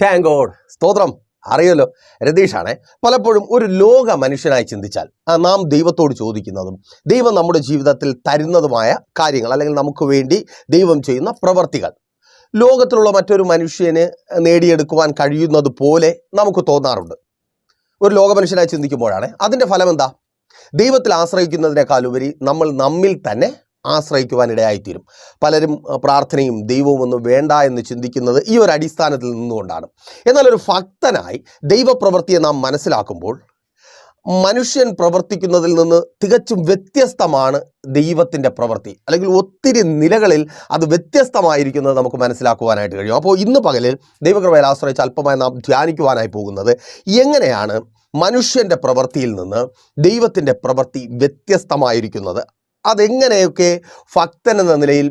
Thank സ്തോത്രം. അറിയല്ലോ രതീഷാണേ പലപ്പോഴും ഒരു ലോക മനുഷ്യനായി ചിന്തിച്ചാൽ നാം ദൈവത്തോട് ചോദിക്കുന്നതും ദൈവം നമ്മുടെ ജീവിതത്തിൽ തരുന്നതുമായ കാര്യങ്ങൾ അല്ലെങ്കിൽ നമുക്ക് വേണ്ടി ദൈവം ചെയ്യുന്ന പ്രവർത്തികൾ ലോകത്തിലുള്ള മറ്റൊരു മനുഷ്യന് നേടിയെടുക്കുവാൻ കഴിയുന്നത് പോലെ നമുക്ക് തോന്നാറുണ്ട്. ഒരു ലോക മനുഷ്യനായി ചിന്തിക്കുമ്പോഴാണ് അതിന്റെ ഫലം എന്താ ദൈവത്തിൽ ആശ്രയിക്കുന്നതിനേക്കാളുപരി നമ്മൾ നമ്മിൽ തന്നെ ആശ്രയിക്കുവാൻ ഇടയായിത്തീരും പലരും പ്രാർത്ഥനയും ദൈവവും ഒന്നും വേണ്ട എന്ന് ചിന്തിക്കുന്നത് ഈ ഒരു അടിസ്ഥാനത്തിൽ നിന്നുകൊണ്ടാണ്. എന്നാൽ ഒരു ഭക്തനായി ദൈവപ്രവൃത്തിയെ നാം മനസ്സിലാക്കുമ്പോൾ മനുഷ്യൻ പ്രവർത്തിക്കുന്നതിൽ നിന്ന് തികച്ചും വ്യത്യസ്തമാണ് ദൈവത്തിന്റെ പ്രവൃത്തി. അല്ലെങ്കിൽ ഒത്തിരി നിലകളിൽ അത് വ്യത്യസ്തമായിരിക്കുന്നത് നമുക്ക് മനസ്സിലാക്കുവാനായിട്ട് കഴിയും. അപ്പോൾ ഇന്ന് പകലിൽ ദൈവകൃപയിൽ ആശ്രയിച്ച് അല്പമായി നാം ധ്യാനിക്കുവാനായി പോകുന്നത് എങ്ങനെയാണ് മനുഷ്യന്റെ പ്രവൃത്തിയിൽ നിന്ന് ദൈവത്തിന്റെ പ്രവൃത്തി വ്യത്യസ്തമായിരിക്കുന്നത്? അതെങ്ങനെയൊക്കെ ഭക്തൻ എന്ന നിലയിൽ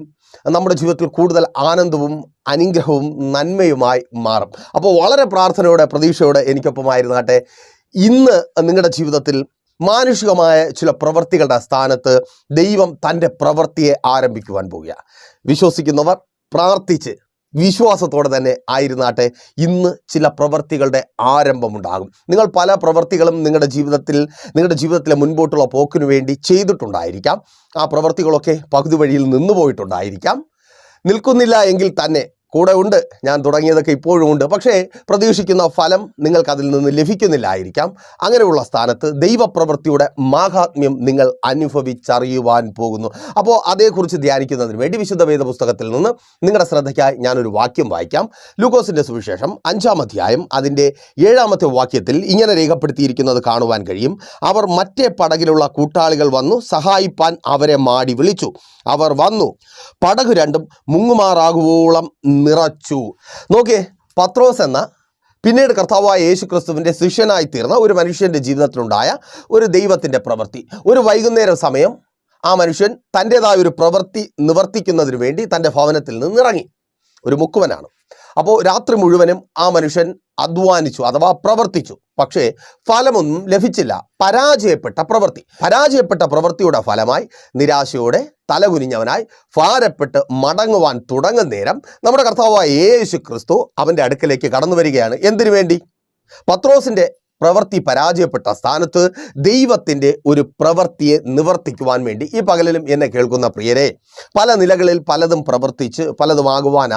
നമ്മുടെ ജീവിതത്തിൽ കൂടുതൽ ആനന്ദവും അനുഗ്രഹവും നന്മയുമായി മാറും. അപ്പോൾ വളരെ പ്രാർത്ഥനയോടെ പ്രതീക്ഷയോടെ എനിക്കൊപ്പമായിരുന്നാട്ടെ. ഇന്ന് നിങ്ങളുടെ ജീവിതത്തിൽ മാനുഷികമായ ചില പ്രവൃത്തികളുടെ സ്ഥാനത്ത് ദൈവം തന്റെ പ്രവൃത്തിയെ ആരംഭിക്കുവാൻ പോവുക വിശ്വസിക്കുന്നവർ പ്രാർത്ഥിച്ച് വിശ്വാസത്തോടെ തന്നെ ആയിരുന്നാട്ടെ. ഇന്ന് ചില പ്രവൃത്തികളുടെ ആരംഭമുണ്ടാകും. നിങ്ങൾ പല പ്രവർത്തികളും നിങ്ങളുടെ ജീവിതത്തിൽ നിങ്ങളുടെ ജീവിതത്തിലെ മുൻപോട്ടുള്ള പോക്കിനു വേണ്ടി ചെയ്തിട്ടുണ്ടായിരിക്കാം. ആ പ്രവർത്തികളൊക്കെ പകുതി വഴിയിൽ നിന്നു പോയിട്ടുണ്ടായിരിക്കാം. നിൽക്കുന്നില്ല എങ്കിൽ തന്നെ കൂടെ ഉണ്ട്. ഞാൻ തുടങ്ങിയതൊക്കെ ഇപ്പോഴും ഉണ്ട്. പക്ഷേ പ്രതീക്ഷിക്കുന്ന ഫലം നിങ്ങൾക്കതിൽ നിന്ന് ലഭിക്കുന്നില്ലായിരിക്കാം. അങ്ങനെയുള്ള സ്ഥാനത്ത് ദൈവപ്രവൃത്തിയുടെ മാഹാത്മ്യം നിങ്ങൾ അനുഭവിച്ചറിയുവാൻ പോകുന്നു. അപ്പോൾ അതേക്കുറിച്ച് ധ്യാനിക്കുന്നതിന് വേണ്ടി വിശുദ്ധ വേദ പുസ്തകത്തിൽ നിന്ന് നിങ്ങളുടെ ശ്രദ്ധയ്ക്കായി ഞാനൊരു വാക്യം വായിക്കാം. ലൂക്കോസിന്റെ സുവിശേഷം അഞ്ചാം അധ്യായം അതിന്റെ ഏഴാമത്തെ വാക്യത്തിൽ ഇങ്ങനെ രേഖപ്പെടുത്തിയിരിക്കുന്നത് കാണുവാൻ കഴിയും. അവർ മറ്റേ പടകിലുള്ള കൂട്ടാളികൾ വന്നു സഹായിപ്പാൻ അവരെ മാടി വിളിച്ചു. അവർ വന്നു. പടകു രണ്ടും മുങ്ങുമാറാകുവോളം നിറച്ചു. നോക്കിയേ പത്രോസ് എന്ന പിന്നീട് കർത്താവായ യേശു ക്രിസ്തുവിന്റെ ശിഷ്യനായി തീർന്ന ഒരു മനുഷ്യന്റെ ജീവിതത്തിലുണ്ടായ ഒരു ദൈവത്തിന്റെ പ്രവൃത്തി. ഒരു വൈകുന്നേര സമയം ആ മനുഷ്യൻ തന്റെതായ ഒരു പ്രവൃത്തി നിവർത്തിക്കുന്നതിന് വേണ്ടി തന്റെ ഭവനത്തിൽ നിന്ന് ഇറങ്ങി ഒരു മുക്കുവനാണ്. അപ്പോൾ രാത്രി മുഴുവനും ആ മനുഷ്യൻ അധ്വാനിച്ചു അഥവാ പ്രവർത്തിച്ചു. പക്ഷേ ഫലമൊന്നും ലഭിച്ചില്ല. പരാജയപ്പെട്ട പ്രവൃത്തി. പരാജയപ്പെട്ട പ്രവൃത്തിയുടെ ഫലമായി നിരാശയോടെ തലകുനിഞ്ഞവനായി ഭാരപ്പെട്ട് മടങ്ങുവാൻ തുടങ്ങും നേരം നമ്മുടെ കർത്താവായ യേശു ക്രിസ്തു അവന്റെ അടുക്കലേക്ക് കടന്നു വരികയാണ്. എന്തിനു വേണ്ടി? പത്രോസിന്റെ പ്രവൃത്തി പരാജയപ്പെട്ട സ്ഥാനത്ത് ദൈവത്തിന്റെ ഒരു പ്രവൃത്തിയെ നിവർത്തിക്കുവാൻ വേണ്ടി ഈ പകലിലും എന്നെ കേൾക്കുന്ന പ്രിയരെ പല നിലകളിൽ പലതും പ്രവർത്തിച്ച് പലതും ആകുവാൻ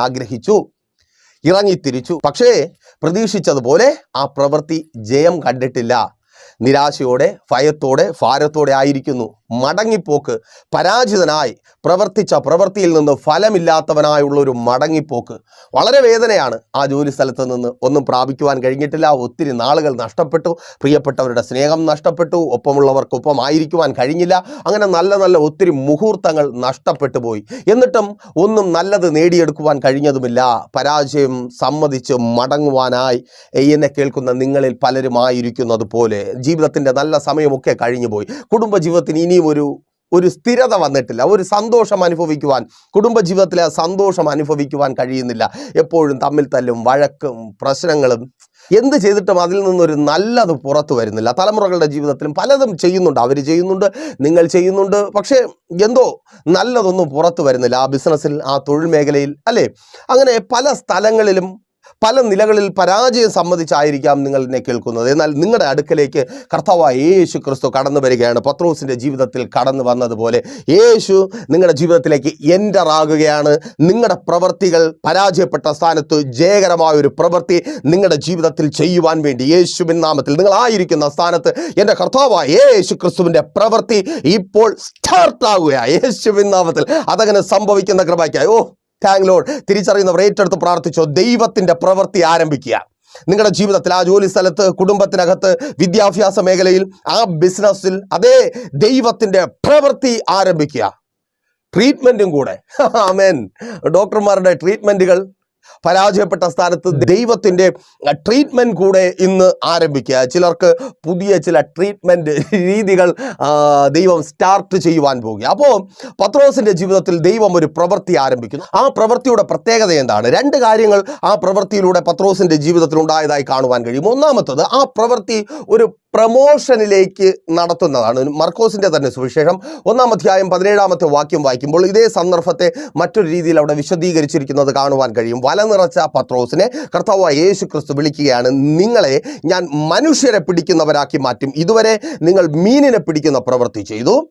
ആഗ്രഹിച്ചു ഇറങ്ങിത്തിരിച്ചു. പക്ഷേ പ്രതീക്ഷിച്ചതുപോലെ ആ പ്രവൃത്തി ജയം കണ്ടിട്ടില്ല. നിരാശയോടെ ഭയത്തോടെ ഭാരത്തോടെ ആയിരിക്കുന്നു. മടങ്ങിപ്പോക്ക്. പരാജിതനായി പ്രവർത്തിച്ച പ്രവൃത്തിയിൽ നിന്ന് ഫലമില്ലാത്തവനായുള്ള ഒരു മടങ്ങിപ്പോക്ക്. വളരെ വേദനയാണ് ആ ജോലി സ്ഥലത്ത് നിന്ന് ഒന്നും പ്രാപിക്കുവാൻ കഴിഞ്ഞിട്ടില്ല. ഒത്തിരി നാളുകൾ നഷ്ടപ്പെട്ടു. പ്രിയപ്പെട്ടവരുടെ സ്നേഹം നഷ്ടപ്പെട്ടു. ഒപ്പമുള്ളവർക്കൊപ്പം ആയിരിക്കുവാൻ കഴിഞ്ഞില്ല. അങ്ങനെ നല്ല നല്ല ഒത്തിരി മുഹൂർത്തങ്ങൾ നഷ്ടപ്പെട്ടു പോയി. എന്നിട്ടും ഒന്നും നല്ലത് നേടിയെടുക്കുവാൻ കഴിഞ്ഞതുമില്ല. പരാജയം സമ്മതിച്ച് മടങ്ങുവാനായി. എന്നെ കേൾക്കുന്ന നിങ്ങളിൽ പലരുമായിരിക്കുന്നത് പോലെ ജീവിതത്തിന്റെ നല്ല സമയമൊക്കെ കഴിഞ്ഞുപോയി. കുടുംബജീവിതത്തിന് ഇനിയും ഒരു ഒരു സ്ഥിരത വന്നിട്ടില്ല. ഒരു സന്തോഷം അനുഭവിക്കുവാൻ കുടുംബജീവിതത്തിലെ സന്തോഷം അനുഭവിക്കുവാൻ കഴിയുന്നില്ല. എപ്പോഴും തമ്മിൽ തല്ലും വഴക്കും പ്രശ്നങ്ങളും എന്ത് ചെയ്തിട്ടും അതിൽ നിന്നൊരു നല്ലത് പുറത്തു വരുന്നില്ല. തലമുറകളുടെ ജീവിതത്തിലും പലതും ചെയ്യുന്നുണ്ട്. അവർ ചെയ്യുന്നുണ്ട് നിങ്ങൾ ചെയ്യുന്നുണ്ട്. പക്ഷേ എന്തോ നല്ലതൊന്നും പുറത്തു വരുന്നില്ല. ആ ബിസിനസ്സിൽ ആ തൊഴിൽ മേഖലയിൽ അല്ലേ? അങ്ങനെ പല സ്ഥലങ്ങളിലും പല നിലകളിൽ പരാജയം സമ്മതിച്ചായിരിക്കാം നിങ്ങൾ എന്നെ കേൾക്കുന്നത്. എന്നാൽ നിങ്ങളുടെ അടുക്കലേക്ക് കർത്താവായ യേശു ക്രിസ്തു കടന്നു വരികയാണ്. പത്രോസിന്റെ ജീവിതത്തിൽ കടന്നു വന്നതുപോലെ യേശു നിങ്ങളുടെ ജീവിതത്തിലേക്ക് എന്റർ ആകുകയാണ്. നിങ്ങളുടെ പ്രവൃത്തികൾ പരാജയപ്പെട്ട സ്ഥാനത്ത് ജയകരമായ ഒരു പ്രവൃത്തി നിങ്ങളുടെ ജീവിതത്തിൽ ചെയ്യുവാൻ വേണ്ടി യേശുവിൻ നാമത്തിൽ നിങ്ങളായിരിക്കുന്ന സ്ഥാനത്ത് എന്റെ കർത്താവായ യേശു ക്രിസ്തുവിന്റെ പ്രവൃത്തി ഇപ്പോൾ സ്റ്റാർട്ട് ആകുക യേശുവിൻ നാമത്തിൽ അതങ്ങനെ സംഭവിക്കുന്ന കൃപയ്ക്കായി. ഓ താങ്ക് ലോഡ് തിരിച്ചറിയുന്നവർ ഏറ്റെടുത്ത് പ്രാർത്ഥിച്ചോ. ദൈവത്തിന്റെ പ്രവൃത്തി ആരംഭിക്കുക. നിങ്ങളുടെ ജീവിതത്തിൽ ആ ജോലി സ്ഥലത്ത് കുടുംബത്തിനകത്ത് വിദ്യാഭ്യാസ മേഖലയിൽ ആ ബിസിനസ്സിൽ അതേ ദൈവത്തിന്റെ പ്രവൃത്തി ആരംഭിക്കുക. ട്രീറ്റ്മെന്റും കൂടെ. ആമേൻ ഡോക്ടർമാരുടെ ട്രീറ്റ്മെന്റുകൾ പരാജയപ്പെട്ട സ്ഥാനത്ത് ദൈവത്തിന്റെ ട്രീറ്റ്മെന്റ് കൂടെ ഇന്ന് ആരംഭിക്കുക. ചിലർക്ക് പുതിയ ചില ട്രീറ്റ്മെന്റ് രീതികൾ ദൈവം സ്റ്റാർട്ട് ചെയ്യുവാൻ പോകുക. അപ്പോൾ പത്രോസിന്റെ ജീവിതത്തിൽ ദൈവം ഒരു പ്രവൃത്തി ആരംഭിക്കുന്നു. ആ പ്രവൃത്തിയുടെ പ്രത്യേകത എന്താണ്? രണ്ട് കാര്യങ്ങൾ ആ പ്രവൃത്തിയിലൂടെ പത്രോസിന്റെ ജീവിതത്തിൽ ഉണ്ടായതായി കാണുവാൻ കഴിയും. ഒന്നാമത്തത് ആ പ്രവൃത്തി ഒരു പ്രമോഷനിലേക്ക് നടത്തുന്നതാണ്. മർക്കോസിന്റെ തന്നെ സുവിശേഷം. ഒന്നാം അധ്യായം പതിനേഴാമത്തെ വാക്യം വായിക്കുമ്പോൾ ഇതേ സന്ദർഭത്തെ മറ്റൊരു രീതിയിൽ അവിടെ വിശദീകരിച്ചിരിക്കുന്നത് കാണുവാൻ കഴിയും. വല നിറച്ച പത്രോസിനെ കർത്താവ് യേശു ക്രിസ്തു വിളിക്കുകയാണ് നിങ്ങളെ ഞാൻ മനുഷ്യരെ പിടിക്കുന്നവരാക്കി മാറ്റും. ഇതുവരെ നിങ്ങൾ മീനിനെ പിടിക്കുന്ന പ്രവൃത്തി ചെയ്തു.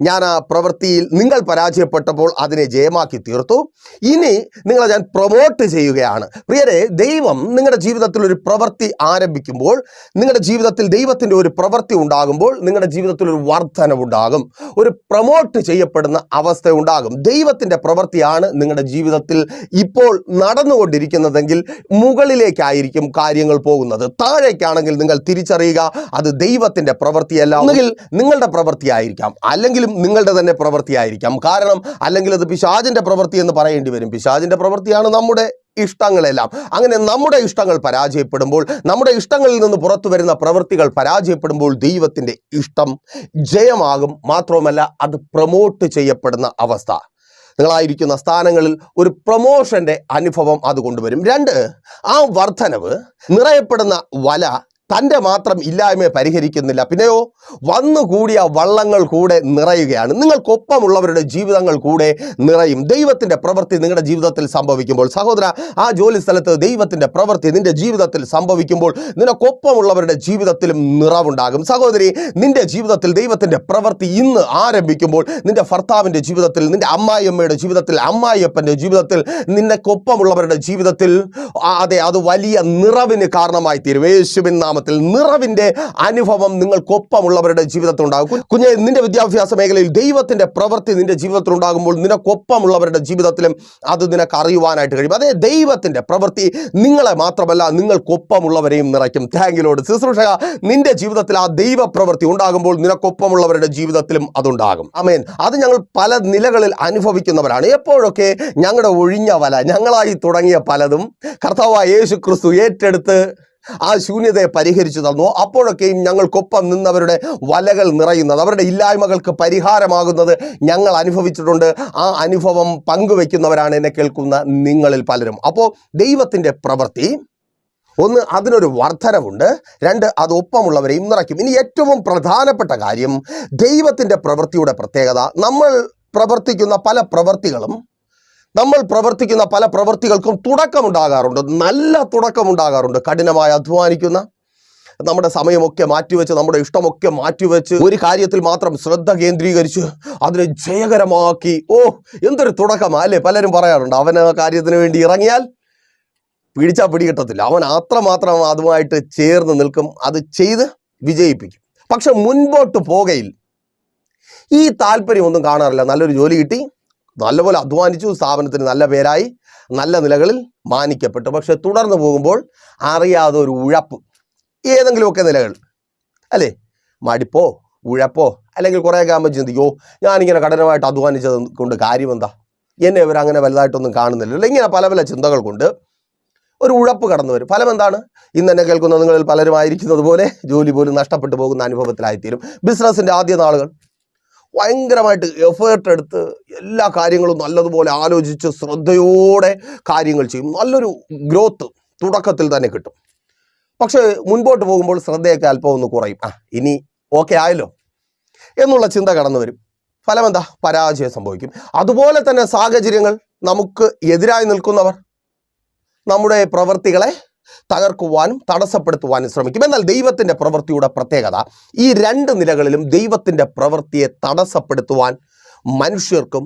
ഞാൻ ആ പ്രവൃത്തിയിൽ നിങ്ങൾ പരാജയപ്പെട്ടപ്പോൾ അതിനെ ജയമാക്കി തീർത്തു. ഇനി നിങ്ങളെ ഞാൻ പ്രൊമോട്ട് ചെയ്യുകയാണ്. പ്രിയരെ ദൈവം നിങ്ങളുടെ ജീവിതത്തിൽ ഒരു പ്രവൃത്തി ആരംഭിക്കുമ്പോൾ നിങ്ങളുടെ ജീവിതത്തിൽ ദൈവത്തിന്റെ ഒരു പ്രവൃത്തി ഉണ്ടാകുമ്പോൾ നിങ്ങളുടെ ജീവിതത്തിൽ ഒരു വർധനവുണ്ടാകും ഒരു പ്രൊമോട്ട് ചെയ്യപ്പെടുന്ന അവസ്ഥ ഉണ്ടാകും. ദൈവത്തിന്റെ പ്രവൃത്തിയാണ് നിങ്ങളുടെ ജീവിതത്തിൽ ഇപ്പോൾ നടന്നുകൊണ്ടിരിക്കുന്നതെങ്കിൽ മുകളിലേക്കായിരിക്കും കാര്യങ്ങൾ പോകുന്നത്. താഴേക്കാണെങ്കിൽ നിങ്ങൾ തിരിച്ചറിയുക അത് ദൈവത്തിന്റെ പ്രവൃത്തിയല്ല. ഒന്നുകിൽ നിങ്ങളുടെ പ്രവൃത്തിയായിരിക്കാം. അല്ലെങ്കിലും നിങ്ങളുടെ തന്നെ പ്രവൃത്തിയായിരിക്കാം. കാരണം അല്ലെങ്കിൽ അത് പിശാജിന്റെ പ്രവൃത്തി എന്ന് പറയേണ്ടി വരും. പിശാജിന്റെ പ്രവൃത്തിയാണ് നമ്മുടെ ഇഷ്ടങ്ങളെല്ലാം. അങ്ങനെ നമ്മുടെ ഇഷ്ടങ്ങൾ പരാജയപ്പെടുമ്പോൾ നമ്മുടെ ഇഷ്ടങ്ങളിൽ നിന്ന് പുറത്തു വരുന്ന പ്രവൃത്തികൾ പരാജയപ്പെടുമ്പോൾ ദൈവത്തിന്റെ ഇഷ്ടം ജയമാകും. മാത്രവുമല്ല അത് പ്രൊമോട്ട് ചെയ്യപ്പെടുന്ന അവസ്ഥ. നിങ്ങളായിരിക്കുന്ന സ്ഥാനങ്ങളിൽ ഒരു പ്രൊമോഷന്റെ അനുഭവം അത് കൊണ്ടുവരും രണ്ട് ആ വർധനവ് നിറയപ്പെടുന്ന വല തന്റെ മാത്രം ഇല്ലായ്മയെ പരിഹരിക്കുന്നില്ല. പിന്നെയോ വന്നുകൂടിയ വള്ളങ്ങൾ കൂടെ നിറയുകയാണ്. നിങ്ങൾക്കൊപ്പമുള്ളവരുടെ ജീവിതങ്ങൾ കൂടെ നിറയും. ദൈവത്തിന്റെ പ്രവൃത്തി നിങ്ങളുടെ ജീവിതത്തിൽ സംഭവിക്കുമ്പോൾ സഹോദര ആ ജോലി സ്ഥലത്ത് ദൈവത്തിന്റെ പ്രവൃത്തി നിന്റെ ജീവിതത്തിൽ സംഭവിക്കുമ്പോൾ നിനക്കൊപ്പമുള്ളവരുടെ ജീവിതത്തിലും നിറവുണ്ടാകും. സഹോദരി നിന്റെ ജീവിതത്തിൽ ദൈവത്തിന്റെ പ്രവൃത്തി ഇന്ന് ആരംഭിക്കുമ്പോൾ നിന്റെ ഭർത്താവിന്റെ ജീവിതത്തിൽ നിന്റെ അമ്മായിയമ്മയുടെ ജീവിതത്തിൽ അമ്മായിയപ്പന്റെ ജീവിതത്തിൽ നിന്നെക്കൊപ്പമുള്ളവരുടെ ജീവിതത്തിൽ അതെ അത് വലിയ നിറവിന് കാരണമായി തീരും യേശുവിൻ നാമത്തിൽ നിറവിന്റെ അനുഭവം നിങ്ങൾക്കൊപ്പമുള്ളവരുടെ ജീവിതത്തിൽ ഉണ്ടാകും കു- കുഞ്ഞെ നിന്റെ വിദ്യാഭ്യാസ മേഖലയിൽ ദൈവത്തിന്റെ പ്രവൃത്തി നിന്റെ ജീവിതത്തിൽ ഉണ്ടാകുമ്പോൾ നിനക്കൊപ്പമുള്ളവരുടെ ജീവിതത്തിലും അത് നിനക്ക് അറിയുവാനായിട്ട് കഴിയും. അതേ ദൈവത്തിന്റെ പ്രവൃത്തി നിങ്ങളെ മാത്രമല്ല നിങ്ങൾക്കൊപ്പമുള്ളവരെയും നിറയ്ക്കും. താങ്ക് താങ്കിലോട് ശുശ്രൂഷക നിന്റെ ജീവിതത്തിൽ ആ ദൈവ പ്രവൃത്തി ഉണ്ടാകുമ്പോൾ നിനക്കൊപ്പമുള്ളവരുടെ ജീവിതത്തിലും അതുണ്ടാകും. അമേൻ അത് ഞങ്ങൾ പല നിലകളിൽ അനുഭവിക്കുന്നവരാണ്. എപ്പോഴൊക്കെ ഞങ്ങളുടെ ഒഴിഞ്ഞ വല ഞങ്ങളായി തുടങ്ങിയ പലതും കർത്താവായ യേശു ക്രിസ്തു ഏറ്റെടുത്ത് ആ ശൂന്യതയെ പരിഹരിച്ചു തന്നു. അപ്പോഴൊക്കെയും ഞങ്ങൾക്കൊപ്പം നിന്നവരുടെ വലകൾ നിറയുന്നത് അവരുടെ ഇല്ലായ്മകൾക്ക് പരിഹാരമാകുന്നത് ഞങ്ങൾ അനുഭവിച്ചിട്ടുണ്ട്. ആ അനുഭവം പങ്കുവെക്കുന്നവരാണ് എന്നെ കേൾക്കുന്ന നിങ്ങളിൽ പലരും. അപ്പോൾ ദൈവത്തിന്റെ പ്രവൃത്തി ഒന്ന് അതിനൊരു വർധനവുണ്ട് രണ്ട് അത് ഒപ്പമുള്ളവരെയും നിറയ്ക്കും. ഇനി ഏറ്റവും പ്രധാനപ്പെട്ട കാര്യം ദൈവത്തിന്റെ പ്രവൃത്തിയുടെ പ്രത്യേകത. നമ്മൾ പ്രവർത്തിക്കുന്ന പല പ്രവൃത്തികളും നമ്മൾ പ്രവർത്തിക്കുന്ന പല പ്രവൃത്തികൾക്കും തുടക്കമുണ്ടാകാറുണ്ട്. നല്ല തുടക്കമുണ്ടാകാറുണ്ട്. കഠിനമായി അധ്വാനിക്കുന്ന നമ്മുടെ സമയമൊക്കെ മാറ്റിവെച്ച് നമ്മുടെ ഇഷ്ടമൊക്കെ മാറ്റിവെച്ച് ഒരു കാര്യത്തിൽ മാത്രം ശ്രദ്ധ കേന്ദ്രീകരിച്ച് അതിനെ ജയകരമാക്കി. ഓ എന്തൊരു തുടക്കമാ അല്ലേ? പലരും പറയാറുണ്ട് അവൻ കാര്യത്തിന് വേണ്ടി ഇറങ്ങിയാൽ പിടിച്ചാൽ പിടികിട്ടത്തില്ല. അവൻ അത്രമാത്രം അതുമായിട്ട് ചേർന്ന് നിൽക്കും അത് ചെയ്ത് വിജയിപ്പിക്കും. പക്ഷെ മുൻപോട്ട് പോകയിൽ ഈ താല്പര്യമൊന്നും കാണാറില്ല. നല്ലൊരു ജോലി കിട്ടി നല്ലപോലെ അധ്വാനിച്ചു സ്ഥാപനത്തിന് നല്ല പേരായി നല്ല നിലകളിൽ മാനിക്കപ്പെട്ടു. പക്ഷെ തുടർന്ന് പോകുമ്പോൾ അറിയാതെ ഒരു ഉഴപ്പ്. ഏതെങ്കിലുമൊക്കെ നിലകൾ. അല്ലേ? മടിപ്പോ ഉഴപ്പോ അല്ലെങ്കിൽ കുറേ ആകുമ്പോൾ ചിന്തിക്കോ ഞാനിങ്ങനെ കഠിനമായിട്ട് അധ്വാനിച്ചത് കൊണ്ട് കാര്യമെന്താ? എന്നെ ഇവരങ്ങനെ വലുതായിട്ടൊന്നും കാണുന്നില്ല. ഇങ്ങനെ പല പല ചിന്തകൾ കൊണ്ട് ഒരു ഉഴപ്പ് കടന്നു വരും. ഫലം എന്താണ്? ഇന്ന് എന്നെ കേൾക്കുന്ന നിങ്ങളിൽ പലരും ആയിരിക്കുന്നത് പോലെ ജോലി പോലും നഷ്ടപ്പെട്ടു പോകുന്ന അനുഭവത്തിലായിത്തീരും. ബിസിനസ്സിന്റെ ആദ്യ നാളുകൾ. ഭയങ്കരമായിട്ട് എഫേർട്ട് എടുത്ത് എല്ലാ കാര്യങ്ങളും നല്ലതുപോലെ ആലോചിച്ച് ശ്രദ്ധയോടെ കാര്യങ്ങൾ ചെയ്യും. നല്ലൊരു ഗ്രോത്ത് തുടക്കത്തിൽ തന്നെ കിട്ടും. പക്ഷേ മുൻപോട്ട് പോകുമ്പോൾ ശ്രദ്ധയൊക്കെ അല്പം ഒന്ന് കുറയും. ആ ഇനി ഓക്കെ ആയല്ലോ. എന്നുള്ള ചിന്ത കടന്നു വരും. ഫലം എന്താ പരാജയം സംഭവിക്കും. അതുപോലെ തന്നെ സാഹചര്യങ്ങൾ നമുക്ക് എതിരായി നിൽക്കുന്നവർ നമ്മുടെ പ്രവൃത്തികളെ തകർക്കുവാനും തടസ്സപ്പെടുത്തുവാനും ശ്രമിക്കും. എന്നാൽ ദൈവത്തിന്റെ പ്രവൃത്തിയുടെ പ്രത്യേകത ഈ രണ്ട് നിലകളിലും ദൈവത്തിന്റെ പ്രവൃത്തിയെ തടസ്സപ്പെടുത്തുവാൻ മനുഷ്യർക്കും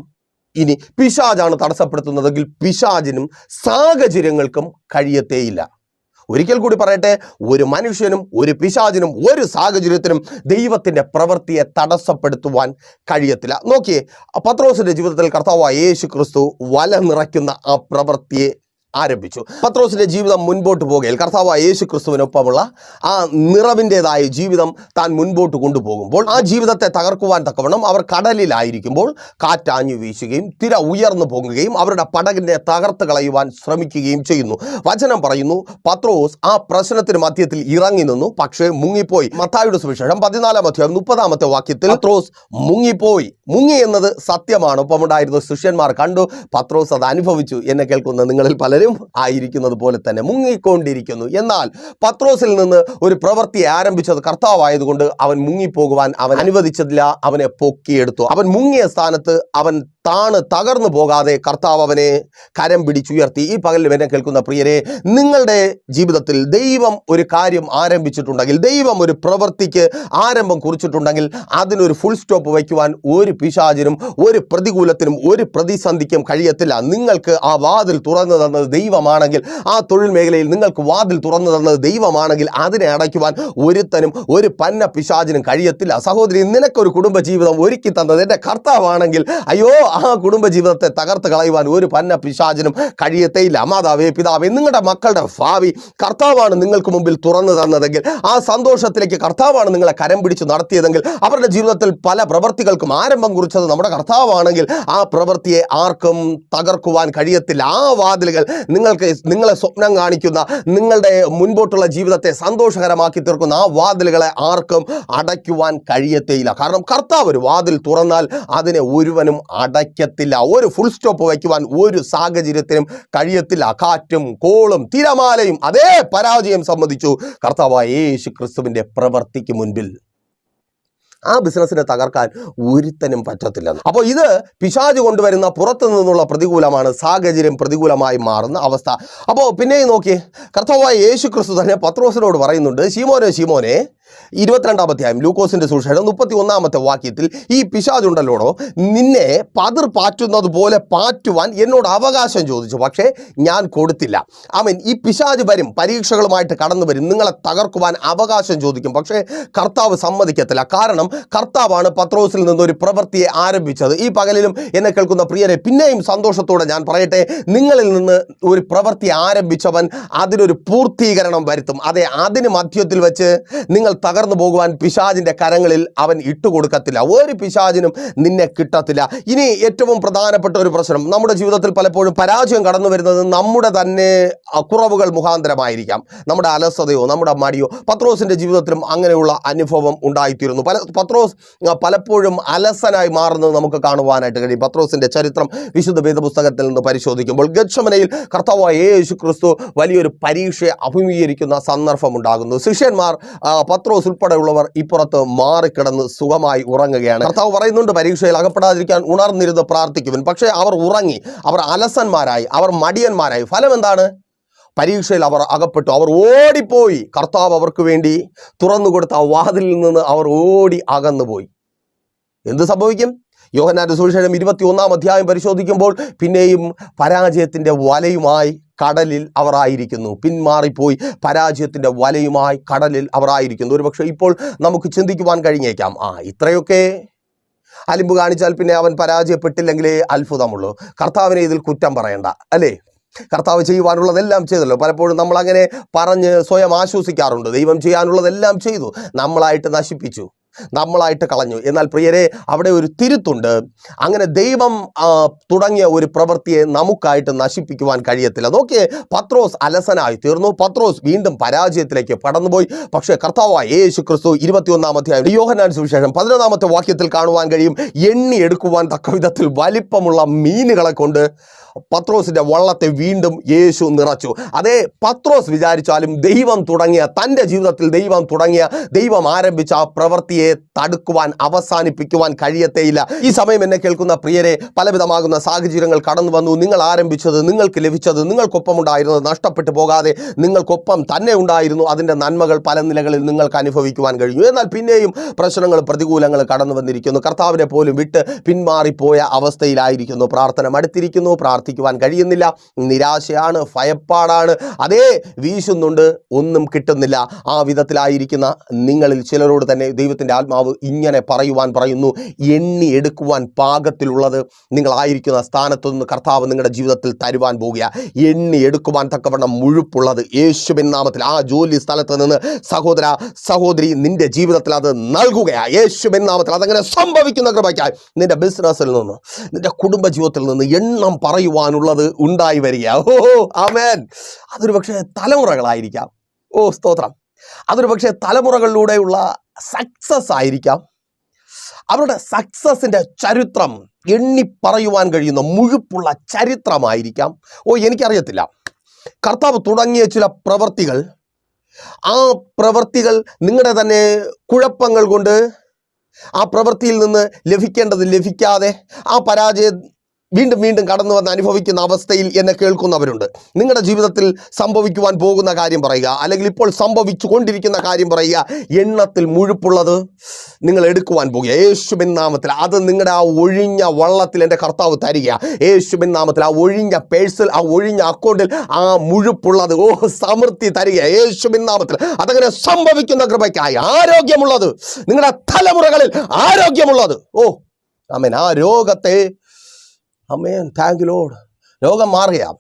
ഇനി പിശാജാണ് തടസ്സപ്പെടുത്തുന്നതെങ്കിൽ പിശാജിനും സാഹചര്യങ്ങൾക്കും കഴിയത്തേയില്ല. ഒരിക്കൽ കൂടി പറയട്ടെ ഒരു മനുഷ്യനും ഒരു പിശാചിനും ഒരു സാഹചര്യത്തിനും ദൈവത്തിന്റെ പ്രവൃത്തിയെ തടസ്സപ്പെടുത്തുവാൻ കഴിയത്തില്ല. നോക്കിയേ പത്രോസിന്റെ ജീവിതത്തിൽ കർത്താവായ യേശു ക്രിസ്തു വല നിറയ്ക്കുന്ന ആ പ്രവൃത്തിയെ ആരംഭിച്ചു. പത്രോസിന്റെ ജീവിതം മുൻപോട്ട് പോകുകയിൽ കർത്താവായ യേശു ക്രിസ്തുവിനൊപ്പമുള്ള ആ നിറവിന്റെതായ ജീവിതം താൻ മുൻപോട്ട് കൊണ്ടുപോകുമ്പോൾ ആ ജീവിതത്തെ തകർക്കുവാൻ തക്കവണ്ണം അവർ കടലിലായിരിക്കുമ്പോൾ കാറ്റാഞ്ഞു വീശുകയും തിര ഉയർന്നു പോകുകയും അവരുടെ പടകിനെ തകർത്ത് കളയുവാൻ ശ്രമിക്കുകയും ചെയ്യുന്നു. വചനം പറയുന്നു പത്രോസ് ആ പ്രശ്നത്തിന് മധ്യത്തിൽ ഇറങ്ങി നിന്നു പക്ഷേ മുങ്ങിപ്പോയി. മത്തായുടെ സുവിശേഷം പതിനാലാം അധ്യായം മുപ്പതാമത്തെ വാക്യത്തിൽ പത്രോസ് മുങ്ങിപ്പോയി. മുങ്ങി എന്നത് സത്യമാണ്. ഒപ്പമുണ്ടായിരുന്ന ശിഷ്യന്മാർ കണ്ടു പത്രോസ് അത് അനുഭവിച്ചു. എന്നെ കേൾക്കുന്ന നിങ്ങളിൽ പലരും പലരും ആയിരിക്കുന്നത് പോലെ തന്നെ മുങ്ങിക്കൊണ്ടിരിക്കുന്നു. എന്നാൽ പത്രോസിൽ നിന്ന് ഒരു പ്രവൃത്തി ആരംഭിച്ചത് കർത്താവായതുകൊണ്ട് അവൻ മുങ്ങിപ്പോകുവാൻ അവൻ അനുവദിച്ചതില്ല. അവനെ പൊക്കിയെടുത്തു. അവൻ മുങ്ങിയ സ്ഥാനത്ത് അവൻ താണ് തകർന്നു പോകാതെ കർത്താവ് അവനെ കരം പിടിച്ചുയർത്തി. ഈ പകലിൽ എന്നെ കേൾക്കുന്ന പ്രിയരെ നിങ്ങളുടെ ജീവിതത്തിൽ ദൈവം ഒരു കാര്യം ആരംഭിച്ചിട്ടുണ്ടെങ്കിൽ ദൈവം ഒരു പ്രവൃത്തിക്ക് ആരംഭം കുറിച്ചിട്ടുണ്ടെങ്കിൽ അതിനൊരു ഫുൾ സ്റ്റോപ്പ് വയ്ക്കുവാൻ ഒരു പിശാചിനും ഒരു പ്രതികൂലത്തിനും ഒരു പ്രതിസന്ധിക്കും കഴിയത്തില്ല. നിങ്ങൾക്ക് ആ വാതിൽ തുറന്നു തന്നത് ദൈവമാണെങ്കിൽ ആ തൊഴിൽ മേഖലയിൽ നിങ്ങൾക്ക് വാതിൽ തുറന്നു തന്നത് ദൈവമാണെങ്കിൽ അതിനെ അടയ്ക്കുവാൻ ഒരുത്തനും ഒരു പന്ന പിശാചിനും കഴിയത്തില്ല. സഹോദരി നിനക്കൊരു കുടുംബജീവിതം ഒരുക്കി തന്നത് എന്റെ കർത്താവാണെങ്കിൽ അയ്യോ ആ കുടുംബജീവിതത്തെ തകർത്ത് കളയുവാൻ ഒരു പന്ന പിശാചിനും കഴിയത്തേയില്ല. മാതാവേ പിതാവേ നിങ്ങളുടെ മക്കളുടെ ഭാവി കർത്താവാണ് നിങ്ങൾക്ക് മുമ്പിൽ തുറന്നു തന്നതെങ്കിൽ ആ സന്തോഷത്തിലേക്ക് കർത്താവാണ് നിങ്ങളെ കരം പിടിച്ച് നടത്തിയതെങ്കിൽ അവരുടെ ജീവിതത്തിൽ പല പ്രവൃത്തികൾക്കും ആരംഭം കുറിച്ചത് നമ്മുടെ കർത്താവാണെങ്കിൽ ആ പ്രവൃത്തിയെ ആർക്കും തകർക്കുവാൻ കഴിയത്തില്ല. ആ വാതിലുകൾ നിങ്ങൾക്ക് നിങ്ങളെ സ്വപ്നം കാണിക്കുന്ന നിങ്ങളുടെ മുൻപോട്ടുള്ള ജീവിതത്തെ സന്തോഷകരമാക്കി തീർക്കുന്ന ആ വാതിലുകളെ ആർക്കും അടയ്ക്കുവാൻ കഴിയത്തേയില്ല. കാരണം കർത്താവ് ഒരു വാതിൽ തുറന്നാൽ അതിനെ ഒരുവനും അടയ്ക്കത്തില്ല. ഒരു ഫുൾ സ്റ്റോപ്പ് വയ്ക്കുവാൻ ഒരു സാഹചര്യത്തിനും കഴിയത്തില്ല. കാറ്റും കോളും തിരമാലയും അതേ പരാജയം സംബന്ധിച്ചു കർത്താവായ യേശു ക്രിസ്തുവിന്റെ പ്രവർത്തിക്ക് മുൻപിൽ. ആ ബിസിനസ്സിനെ തകർക്കാൻ ഒരുത്തനും പറ്റത്തില്ല അപ്പോൾ ഇത് പിശാജ് കൊണ്ടുവരുന്ന പുറത്തു നിന്നുള്ള പ്രതികൂലമാണ്. സാഹചര്യം പ്രതികൂലമായി മാറുന്ന അവസ്ഥ. അപ്പോൾ പിന്നെയും നോക്കി. കർത്താവായ യേശു ക്രിസ്തു തന്നെ പത്രോസിനോട് പറയുന്നുണ്ട് ശീമോനെ ശീമോനെ ഇരുപത്തിരണ്ടാം അധ്യായം ലൂക്കോസിന്റെ സുഷേഷം മുപ്പത്തി ഒന്നാമത്തെ വാക്യത്തിൽ ഈ പിശാജുണ്ടല്ലോടോ നിന്നെ പതിർ പാറ്റുന്നത് പോലെ പാറ്റുവാൻ എന്നോട് അവകാശം ചോദിച്ചു. പക്ഷേ ഞാൻ കൊടുത്തില്ല. അവൻ ഈ പിശാജ് വരും. പരീക്ഷകളുമായിട്ട് കടന്നു വരും. നിങ്ങളെ തകർക്കുവാൻ അവകാശം ചോദിക്കും. പക്ഷേ കർത്താവ് സമ്മതിക്കത്തില്ല. കാരണം കർത്താവാണ് പത്രോസിൽ നിന്നൊരു പ്രവൃത്തിയെ ആരംഭിച്ചത്. ഈ പകലിലും എന്നെ കേൾക്കുന്ന പ്രിയരെ പിന്നെയും സന്തോഷത്തോടെ ഞാൻ പറയട്ടെ. നിങ്ങളിൽ നിന്ന് ഒരു പ്രവൃത്തി ആരംഭിച്ചവൻ അതിനൊരു പൂർത്തീകരണം വരുത്തും. അതെ അതിന് മധ്യത്തിൽ വെച്ച് നിങ്ങൾ തകർന്നു പോകുവാൻ പിശാജിന്റെ കരങ്ങളിൽ അവൻ ഇട്ടുകൊടുക്കത്തില്ല. ഒരു പിശാജിനും നിന്നെ കിട്ടത്തില്ല. ഇനി ഏറ്റവും പ്രധാനപ്പെട്ട ഒരു പ്രശ്നം നമ്മുടെ ജീവിതത്തിൽ പലപ്പോഴും പരാജയം കടന്നു വരുന്നത് നമ്മുടെ തന്നെ കുറവുകൾ മുഖാന്തരമായിരിക്കാം. നമ്മുടെ അലസതയോ നമ്മുടെ മടിയോ പത്രോസിന്റെ ജീവിതത്തിലും അങ്ങനെയുള്ള അനുഭവം ഉണ്ടായിത്തീരുന്നു. പല പത്രോസ് പലപ്പോഴും അലസനായി മാറുന്നത് നമുക്ക് കാണുവാനായിട്ട് കഴിയും. പത്രോസിന്റെ ചരിത്രം വിശുദ്ധ വേദപുസ്തകത്തിൽ നിന്ന് പരിശോധിക്കുമ്പോൾ ഗച്ഛമനയിൽ കർത്താവായ യേശു ക്രിസ്തു വലിയൊരു പരീക്ഷയെ അഭിമുഖീകരിക്കുന്ന സന്ദർഭം ഉണ്ടാകുന്നു ശിഷ്യന്മാർ ആ, പത്രോസ് ഉൾപ്പെടെയുള്ളവർ ഇപ്പുറത്ത് മാറിക്കിടന്ന് സുഖമായി ഉറങ്ങുകയാണ്. കർത്താവ് പറയുന്നുണ്ട് പരീക്ഷയിൽ അകപ്പെടാതിരിക്കാൻ ഉണർന്നിരുന്ന് പ്രാർത്ഥിക്കുവൻ. പക്ഷേ അവർ ഉറങ്ങി അവർ അലസന്മാരായി അവർ മടിയന്മാരായി. ഫലം എന്താണ്? പരീക്ഷയിൽ അവർ അകപ്പെട്ടു അവർ ഓടിപ്പോയി. കർത്താവ് അവർക്ക് വേണ്ടി തുറന്നുകൊടുത്ത വാതിലിൽ നിന്ന് അവർ ഓടി അകന്നുപോയി. എന്ത് സംഭവിക്കും? യോഹനാന്റെ സുവിശേഷം ഇരുപത്തി ഒന്നാം അധ്യായം പരിശോധിക്കുമ്പോൾ പിന്നെയും പരാജയത്തിന്റെ വലയുമായി കടലിൽ അവർ ആയിരിക്കുന്നു. പിന്മാറിപ്പോയി പരാജയത്തിന്റെ വലയുമായി കടലിൽ അവർ ആയിരിക്കുന്നു. ഒരുപക്ഷെ ഇപ്പോൾ നമുക്ക് ചിന്തിക്കുവാൻ കഴിഞ്ഞേക്കാം. ആ ഇത്രയൊക്കെ അലിമ്പ് കാണിച്ചാൽ പിന്നെ അവൻ പരാജയപ്പെട്ടില്ലെങ്കിലേ അത്ഭുതമുള്ളൂ. കർത്താവിനെ ഇതിൽ കുറ്റം പറയണ്ട അല്ലേ? കർത്താവ് ചെയ്യുവാനുള്ളതെല്ലാം ചെയ്തല്ലോ. പലപ്പോഴും നമ്മളങ്ങനെ പറഞ്ഞ് സ്വയം ആശ്വസിക്കാറുണ്ട്. ദൈവം ചെയ്യാനുള്ളതെല്ലാം ചെയ്തു. നമ്മളായിട്ട് നശിപ്പിച്ചു. നമ്മളായിട്ട് കളഞ്ഞു. എന്നാൽ പ്രിയരെ അവിടെ ഒരു തിരുത്തുണ്ട്. അങ്ങനെ ദൈവം തുടങ്ങിയ ഒരു പ്രവൃത്തിയെ നമുക്കായിട്ട് നശിപ്പിക്കുവാൻ കഴിയത്തില്ല. നോക്കിയേ പത്രോസ് അലസനായി തീർന്നു. പത്രോസ് വീണ്ടും പരാജയത്തിലേക്ക് കടന്നുപോയി പക്ഷേ കർത്താവായ യേശു ക്രിസ്തു ഇരുപത്തിയൊന്നാം അധ്യായം യോഹനാൻ സുവിശേഷം പതിനൊന്നാമത്തെ വാക്യത്തിൽ കാണുവാൻ കഴിയും. എണ്ണി എടുക്കുവാൻ തക്ക വിധത്തിൽ വലിപ്പമുള്ള മീനുകളെ കൊണ്ട് പത്രോസിന്റെ വള്ളത്തെ വീണ്ടും യേശു നിറച്ചു. അതേ പത്രോസ് വിചാരിച്ചാലും ദൈവം തുടങ്ങിയ തന്റെ ജീവിതത്തിൽ ദൈവം തുടങ്ങിയ ദൈവം ആരംഭിച്ച ആ പ്രവൃത്തിയെ തടുക്കുവാൻ അവസാനിപ്പിക്കുവാൻ കഴിയത്തേയില്ല. ഈ സമയം എന്നെ കേൾക്കുന്ന പ്രിയരെ പലവിധമാകുന്ന സാഹചര്യങ്ങൾ കടന്നു വന്നു. നിങ്ങൾ ആരംഭിച്ചത് നിങ്ങൾക്ക് ലഭിച്ചത് നിങ്ങൾക്കൊപ്പം ഉണ്ടായിരുന്നത് നഷ്ടപ്പെട്ടു പോകാതെ നിങ്ങൾക്കൊപ്പം തന്നെ ഉണ്ടായിരുന്നു. അതിന്റെ നന്മകൾ പല നിലകളിൽ നിങ്ങൾക്ക് അനുഭവിക്കുവാൻ കഴിഞ്ഞു എന്നാൽ പിന്നെയും പ്രശ്നങ്ങൾ പ്രതികൂലങ്ങൾ കടന്നു വന്നിരിക്കുന്നു. കർത്താവിനെ പോലും വിട്ട് പിന്മാറിപ്പോയ അവസ്ഥയിലായിരിക്കുന്നു. പ്രാർത്ഥന മടുത്തിരിക്കുന്നു പ്രാർത്ഥിക്കുവാൻ കഴിയുന്നില്ല. നിരാശയാണ് ഭയപ്പാടാണ്. അതേ വീശുന്നുണ്ട് ഒന്നും കിട്ടുന്നില്ല. ആ വിധത്തിലായിരിക്കുന്ന നിങ്ങളിൽ ചിലരോട് തന്നെ ദൈവത്തിന്റെ ആത്മാവ് ഇങ്ങനെ പറയുവാൻ പറയുന്നു. എണ്ണി എടുക്കുവാൻ പാകത്തിലുള്ളത് നിങ്ങളായിരിക്കുന്ന സ്ഥാനത്തു നിന്ന് കർത്താവ് നിങ്ങളുടെ ജീവിതത്തിൽ തരുവാൻ പോകുക എണ്ണി എടുക്കുവാൻ തക്കവണ്ണം മുഴുപ്പുള്ളത് യേശുവിൻ നാമത്തിൽ. ആ ജോലി സ്ഥലത്ത് നിന്ന് സഹോദര സഹോദരി നിന്റെ ജീവിതത്തിൽ അത് നൽകുകയാണ് യേശുവിൻ നാമത്തിൽ അതങ്ങനെ സംഭവിക്കുന്ന കൃപയ്ക്കായി നിന്റെ ബിസിനസ്സിൽ നിന്ന് നിന്റെ കുടുംബ ജീവിതത്തിൽ നിന്ന് എണ്ണം പറയുവാനുള്ളത് ഉണ്ടായി വരിക. ഓ ആമേൻ. അതൊരു പക്ഷേ തലമുറകളായിരിക്കാം. ഓ സ്തോത്രം. അതൊരു പക്ഷേ തലമുറകളിലൂടെയുള്ള സക്സസ് ആയിരിക്കാം. അവരുടെ സക്സസിന്റെ ചരിത്രം എണ്ണി പറയുവാൻ കഴിയുന്ന മുഴുപ്പുള്ള ചരിത്രമായിരിക്കാം. ഓ എനിക്കറിയത്തില്ല. കർത്താവ് തുടങ്ങിയ ചില പ്രവർത്തികൾ ആ പ്രവർത്തികൾ നിങ്ങളുടെ തന്നെ കുഴപ്പങ്ങൾ കൊണ്ട് ആ പ്രവൃത്തിയിൽ നിന്ന് ലഭിക്കേണ്ടത് ലഭിക്കാതെ ആ പരാജയം വീണ്ടും വീണ്ടും കടന്നു വന്ന് അനുഭവിക്കുന്ന അവസ്ഥയിൽ എന്നെ കേൾക്കുന്നവരുണ്ട്. നിങ്ങളുടെ ജീവിതത്തിൽ സംഭവിക്കുവാൻ പോകുന്ന കാര്യം പറയുക അല്ലെങ്കിൽ ഇപ്പോൾ സംഭവിച്ചു കൊണ്ടിരിക്കുന്ന കാര്യം പറയുക എണ്ണത്തിൽ മുഴുപ്പുള്ളത് നിങ്ങൾ എടുക്കുവാൻ പോകുക. യേശുബിൻ നാമത്തിൽ അത് നിങ്ങളുടെ ആ ഒഴിഞ്ഞ വള്ളത്തിൽ എന്റെ കർത്താവ് തരിക. യേശുബിൻ നാമത്തിൽ ആ ഒഴിഞ്ഞ പേഴ്സിൽ ആ ഒഴിഞ്ഞ അക്കൗണ്ടിൽ ആ മുഴുപ്പുള്ളത് ഓ സമൃദ്ധി തരിക. യേശുബിൻ നാമത്തിൽ അതങ്ങനെ സംഭവിക്കുന്ന കൃപയ്ക്കായി ആരോഗ്യമുള്ളത്. നിങ്ങളുടെ തലമുറകളിൽ ആരോഗ്യമുള്ളത്. ഓ ആമേൻ. ആ രോഗത്തെ അമേൻ താങ്ക് ലോഡ് ലോകം മാറിയാം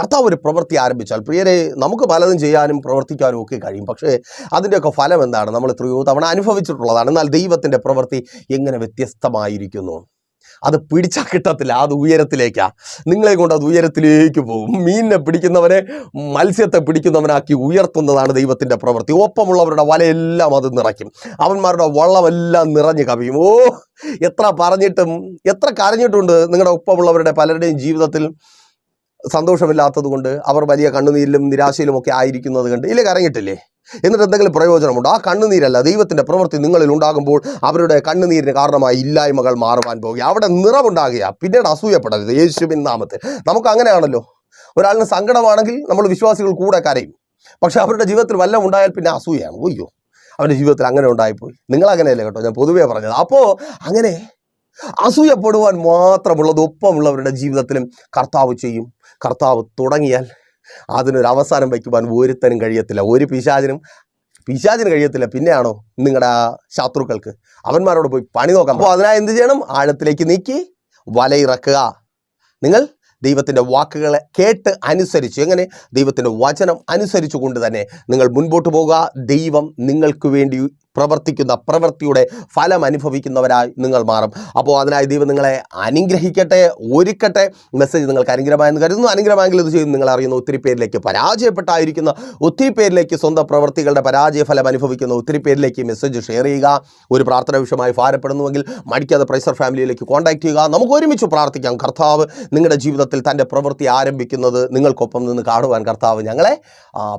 കർത്താവ് ഒരു പ്രവൃത്തി ആരംഭിച്ചാൽ പ്രിയരെ നമുക്ക് പലതും ചെയ്യാനും പ്രവർത്തിക്കാനും ഒക്കെ കഴിയും. പക്ഷേ അതിന്റെയൊക്കെ ഫലം എന്താണ്? നമ്മൾ എത്രയോ തവണ അനുഭവിച്ചിട്ടുള്ളതാണ്. എന്നാൽ ദൈവത്തിന്റെ പ്രവൃത്തി എങ്ങനെ വ്യത്യസ്തമായിരിക്കുന്നു? അത് പിടിച്ചാൽ കിട്ടത്തില്ല അത് ഉയരത്തിലേക്കാണ് നിങ്ങളെ കൊണ്ട് അത് ഉയരത്തിലേക്ക് പോകും. മീനിനെ പിടിക്കുന്നവനെ മത്സ്യത്തെ പിടിക്കുന്നവനാക്കി ഉയർത്തുന്നതാണ് ദൈവത്തിന്റെ പ്രവൃത്തി. ഒപ്പമുള്ളവരുടെ വലയെല്ലാം അത് നിറയ്ക്കും. അവന്മാരുടെ വള്ളമെല്ലാം നിറഞ്ഞു കവിയും. ഓ എത്ര പറഞ്ഞിട്ടും എത്ര കരഞ്ഞിട്ടുണ്ട് നിങ്ങളുടെ ഒപ്പമുള്ളവരുടെ പലരുടെയും ജീവിതത്തിൽ. സന്തോഷമില്ലാത്തത് കൊണ്ട് അവർ വലിയ കണ്ണുനീരിലും നിരാശയിലും ഒക്കെ ആയിരിക്കുന്നത് കണ്ട് ഇല്ലേ കരഞ്ഞിട്ടില്ലേ? എന്നിട്ട് എന്തെങ്കിലും പ്രയോജനമുണ്ടോ? ആ കണ്ണുനീരല്ല ദൈവത്തിന്റെ പ്രവൃത്തി നിങ്ങളിൽ ഉണ്ടാകുമ്പോൾ അവരുടെ കണ്ണുനീരിന് കാരണമായി ഇല്ലായ്മകൾ മാറുവാൻ പോകുക. അവിടെ നിറവുണ്ടാകുക. പിന്നീട് അസൂയപ്പെടരുത്. യേശുവിൻ നാമത്തിൽ. നമുക്ക് അങ്ങനെയാണല്ലോ. ഒരാളിന് സങ്കടമാണെങ്കിൽ നമ്മൾ വിശ്വാസികൾ കൂടെ കരയും. പക്ഷെ അവരുടെ ജീവിതത്തിൽ വല്ലതും ഉണ്ടായാൽ പിന്നെ അസൂയാണ് ഒയ്യോ അവരുടെ ജീവിതത്തിൽ അങ്ങനെ ഉണ്ടായിപ്പോയി. നിങ്ങൾ അങ്ങനെയല്ലേ കേട്ടോ? ഞാൻ പൊതുവേ പറഞ്ഞത്. അപ്പോൾ അങ്ങനെ അസൂയപ്പെടുവാൻ മാത്രമുള്ളത് ഒപ്പമുള്ളവരുടെ ജീവിതത്തിലും കർത്താവ് ചെയ്യും. കർത്താവ് തുടങ്ങിയാൽ അതിനൊരു അവസാനം വയ്ക്കുവാൻ ഒരുത്തനും കഴിയത്തില്ല. ഒരു പിശാചിനും പിശാചിന് കഴിയത്തില്ല. പിന്നെയാണോ നിങ്ങളുടെ ആ ശത്രുക്കൾക്ക്? അവന്മാരോട് പോയി പണി നോക്കാം. അപ്പോൾ അതിനായി എന്ത് ചെയ്യണം? ആഴത്തിലേക്ക് നീക്കി വലയിറക്കുക. നിങ്ങൾ ദൈവത്തിന്റെ വാക്കുകളെ കേട്ട് അനുസരിച്ച് എങ്ങനെ? ദൈവത്തിന്റെ വചനം അനുസരിച്ചു കൊണ്ട് തന്നെ നിങ്ങൾ മുൻപോട്ട് പോകുക ദൈവം നിങ്ങൾക്ക് വേണ്ടി പ്രവർത്തിക്കുന്ന പ്രവൃത്തിയുടെ ഫലം അനുഭവിക്കുന്നവരായി നിങ്ങൾ മാറും. അപ്പോൾ അതിനായി ദൈവം നിങ്ങളെ അനുഗ്രഹിക്കട്ടെ ഒരുക്കട്ടെ. മെസ്സേജ് നിങ്ങൾക്ക് അനുഗ്രഹമായെന്ന് കരുതുന്നു. അനുഗ്രഹമായെങ്കിൽ ഇത് ചെയ്യും നിങ്ങൾ അറിയുന്ന ഒത്തിരി പേരിലേക്ക് പരാജയപ്പെട്ടായിരിക്കുന്ന ഒത്തിരി പേരിലേക്ക് സ്വന്തം പ്രവൃത്തികളുടെ പരാജയ ഫലം അനുഭവിക്കുന്ന ഒത്തിരി പേരിലേക്ക് മെസ്സേജ് ഷെയർ ചെയ്യുക. ഒരു പ്രാർത്ഥന വിഷയമായി ഭാരപ്പെടുന്നുവെങ്കിൽ മടിക്കാതെ പ്രൈസർ ഫാമിലിയിലേക്ക് കോൺടാക്ട് ചെയ്യുക. നമുക്ക് ഒരുമിച്ച് പ്രാർത്ഥിക്കാം. കർത്താവ് നിങ്ങളുടെ ജീവിതത്തിൽ തന്റെ പ്രവൃത്തി ആരംഭിക്കുന്നത് നിങ്ങൾക്കൊപ്പം നിന്ന് കാണുവാൻ കർത്താവ് ഞങ്ങളെ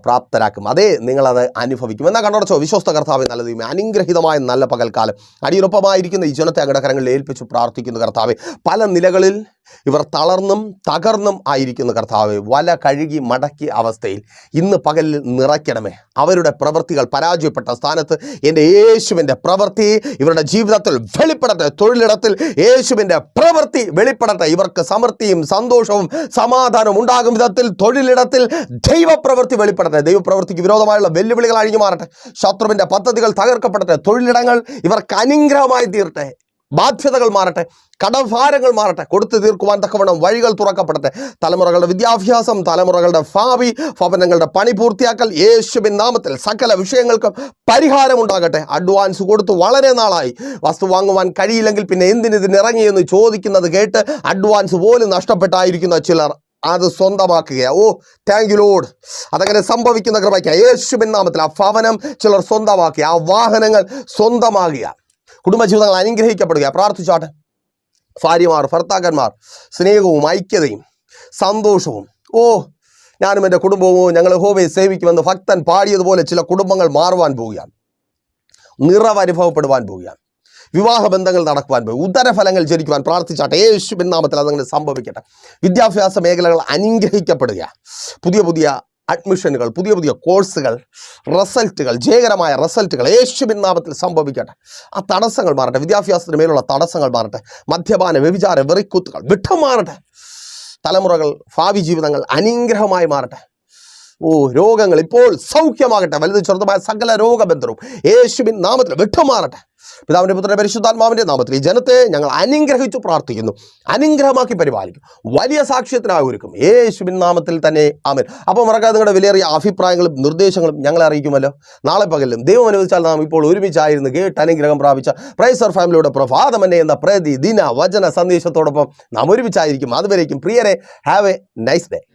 പ്രാപ്തരാക്കും. അതേ നിങ്ങളത് അനുഭവിക്കും. എന്നാൽ കണ്ടോടച്ചോ വിശ്വസ്ത കർത്താവ് നല്ല അനുഗ്രഹീതമായ നല്ല പകൽക്കാലം. അടിയുറപ്പമായിരിക്കുന്ന ഈ ജനത്തെ അങ്ങയുടെ ഏൽപ്പിച്ച് പ്രാർത്ഥിക്കുന്നു കർത്താവെ. പല നിലകളിൽ ഇവർ തളർന്നും തകർന്നും ആയിരിക്കുന്ന കർത്താവ്. വല കഴുകി മടക്കിയ അവസ്ഥയിൽ ഇന്ന് പകലിൽ നിറയ്ക്കണമേ. അവരുടെ പ്രവൃത്തികൾ പരാജയപ്പെട്ട സ്ഥാനത്ത് എന്റെ യേശുവിന്റെ പ്രവൃത്തി ഇവരുടെ ജീവിതത്തിൽ വെളിപ്പെടട്ടെ. തൊഴിലിടത്തിൽ യേശുവിന്റെ പ്രവൃത്തി വെളിപ്പെടട്ടെ. ഇവർക്ക് സമൃദ്ധിയും സന്തോഷവും സമാധാനവും ഉണ്ടാകും വിധത്തിൽ തൊഴിലിടത്തിൽ ദൈവപ്രവൃത്തി വെളിപ്പെടട്ടെ. ദൈവപ്രവൃത്തിക്ക് വിരോധമായുള്ള വെല്ലുവിളികൾ അഴിഞ്ഞു മാറട്ടെ ശത്രുവിന്റെ പദ്ധതികൾ തകർക്കപ്പെടട്ടെ. തൊഴിലിടങ്ങൾ ഇവർക്ക് അനുഗ്രഹമായി തീരട്ടെ. ബാധ്യതകൾ മാറട്ടെ കടഭാരങ്ങൾ മാറട്ടെ കൊടുത്തു തീർക്കുവാൻ തക്കവണ്ണം വഴികൾ തുറക്കപ്പെടട്ടെ. തലമുറകളുടെ വിദ്യാഭ്യാസം തലമുറകളുടെ ഭാവി ഭവനങ്ങളുടെ പണി പൂർത്തിയാക്കൽ യേശുവിൻ നാമത്തിൽ സകല വിഷയങ്ങൾക്കും പരിഹാരമുണ്ടാകട്ടെ അഡ്വാൻസ് കൊടുത്ത് വളരെ നാളായി. വസ്തു വാങ്ങുവാൻ കഴിയില്ലെങ്കിൽ പിന്നെ എന്തിനിതിന് ഇറങ്ങിയെന്ന് ചോദിക്കുന്നത് കേട്ട് അഡ്വാൻസ് പോലും നഷ്ടപ്പെട്ടായിരിക്കുന്ന ചിലർ അത് സ്വന്തമാക്കുക ഓ താങ്ക് യു ലോഡ് അതങ്ങനെ സംഭവിക്കുന്ന കൃപയ്ക്ക്. യേശുബിൻ നാമത്തിൽ ആ ഭവനം ചിലർ സ്വന്തമാക്കുക ആ വാഹനങ്ങൾ സ്വന്തമാകുക കുടുംബജീവിതങ്ങൾ അനുഗ്രഹിക്കപ്പെടുക. പ്രാർത്ഥിച്ചാട്ടെ. ഭാര്യമാർ ഭർത്താക്കന്മാർ സ്നേഹവും ഐക്യതയും സന്തോഷവും. ഓ ഞാനും എന്റെ കുടുംബവും ഞങ്ങൾ ഹോബയെ സേവിക്കുമെന്ന് ഭക്തൻ പാടിയതുപോലെ ചില കുടുംബങ്ങൾ മാറുവാൻ പോവുകയാണ്. നിറവനുഭവപ്പെടുവാൻ പോവുകയാണ്. വിവാഹ ബന്ധങ്ങൾ നടക്കുവാൻ പോയി ഉദരഫലങ്ങൾ ജനിക്കുവാൻ പ്രാർത്ഥിച്ചാട്ടെ. യേശുവിൻ നാമത്തിൽ അതങ്ങനെ സംഭവിക്കട്ടെ. വിദ്യാഭ്യാസ മേഖലകൾ അനുഗ്രഹിക്കപ്പെടുക പുതിയ പുതിയ അഡ്മിഷനുകൾ പുതിയ പുതിയ കോഴ്സുകൾ റിസൾട്ടുകൾ ജയകരമായ റിസൾട്ടുകൾ യേശു നാമത്തിൽ സംഭവിക്കട്ടെ. ആ തടസ്സങ്ങൾ മാറട്ടെ വിദ്യാഭ്യാസത്തിന് മേലുള്ള തടസ്സങ്ങൾ മാറട്ടെ മദ്യപാന വ്യഭിചാര വിട്ടം മാറട്ടെ. തലമുറകൾ ഭാവി ജീവിതങ്ങൾ അനുഗ്രഹമായി മാറട്ടെ. ഓ രോഗങ്ങൾ ഇപ്പോൾ സൗഖ്യമാകട്ടെ. വലുത് ചെറുതുമായ സകല രോഗബന്ധവും യേശുവിൻ നാമത്തിൽ വിട്ടുമാറട്ടെ. പിതാവിന്റെ പുത്രന്റെ പരിശുദ്ധാത്മാവിന്റെ നാമത്തിൽ ഈ ജനത്തെ ഞങ്ങൾ അനുഗ്രഹിച്ചു പ്രാർത്ഥിക്കുന്നു. അനുഗ്രഹമാക്കി പരിപാലിക്കും. വലിയ സാക്ഷ്യത്തിനായി ഒരുക്കും. യേശുവിൻ നാമത്തിൽ തന്നെ ആമൻ. അപ്പോൾ മറക്കാതെ നിങ്ങളുടെ വിലയേറിയ അഭിപ്രായങ്ങളും നിർദ്ദേശങ്ങളും ഞങ്ങളെ അറിയിക്കുമല്ലോ. നാളെ പകലും ദൈവം അനുവദിച്ചാൽ നാം ഇപ്പോൾ ഒരുമിച്ചായിരുന്നു കേട്ട് അനുഗ്രഹം പ്രാപിച്ച പ്രൈസർ ഫാമിലിയുടെ പ്രഭാതമന്നെ എന്ന പ്രതിദിന വചന സന്ദേശത്തോടൊപ്പം നാം ഒരുമിച്ചായിരിക്കും. അതുവരേക്കും. പ്രിയരെ ഹാവ് എ നൈസ് ഡേ